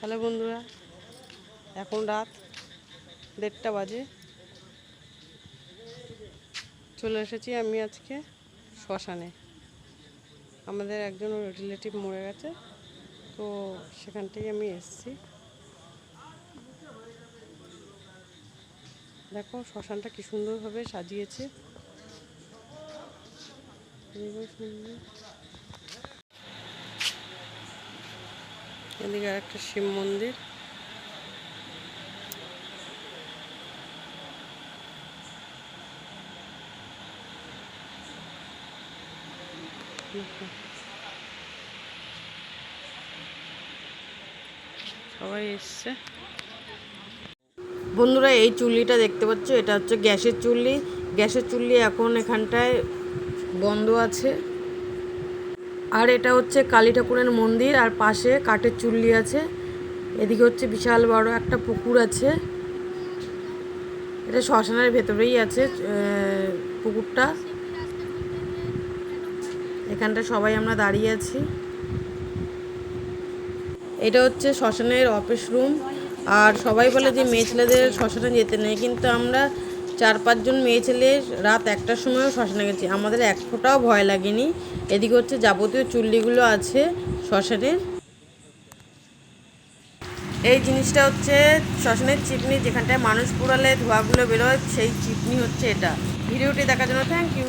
Hello বন্ধুরা, এখন রাত দেড়টা বাজে। চলে এসেছি আমি আজকে শ্মশানে। আমাদের একজন রিলেটিভ মরে গেছে, তো সেখান থেকে আমি এসেছি। দেখো শ্মশানটা কি সুন্দরভাবে সাজিয়েছে। সুন্দর এদিকে আর একটা শিব মন্দির। সবাই বন্ধুরা, এই চুল্লিটা দেখতে পাচ্ছ, এটা হচ্ছে গ্যাসের চুল্লি। গ্যাসের চুল্লি এখন এখানটায় বন্ধ আছে। আর এটা হচ্ছে কালী ঠাকুরের মন্দির, আর পাশে কাঠের চুল্লি আছে। এদিকে হচ্ছে বিশাল বড় একটা পুকুর আছে। এটা শ্মশানের ভেতরেই আছে পুকুরটা। এখানটা সবাই আমরা দাঁড়িয়ে আছি। এটা হচ্ছে শ্মশানের অফিস রুম আর সবাই বলে যে মেয়ে ছেলেদের শ্মশানে যেতে নেই, কিন্তু আমরা চার পাঁচজন মেয়ে ছেলে রাত একটার সময়ও শ্মশানে গেছি। আমাদের এক ফোঁটাও ভয় লাগেনি। এদিকে হচ্ছে যাবতীয় চুল্লিগুলো আছে শ্মশানের এই জিনিসটা হচ্ছে শ্মশানের চিপনি, যেখানটায় মানুষ পুরালে ধোঁয়াগুলো বেরোয়, সেই চিপনি হচ্ছে এটা। ভিডিওটি দেখার জন্য থ্যাংক ইউ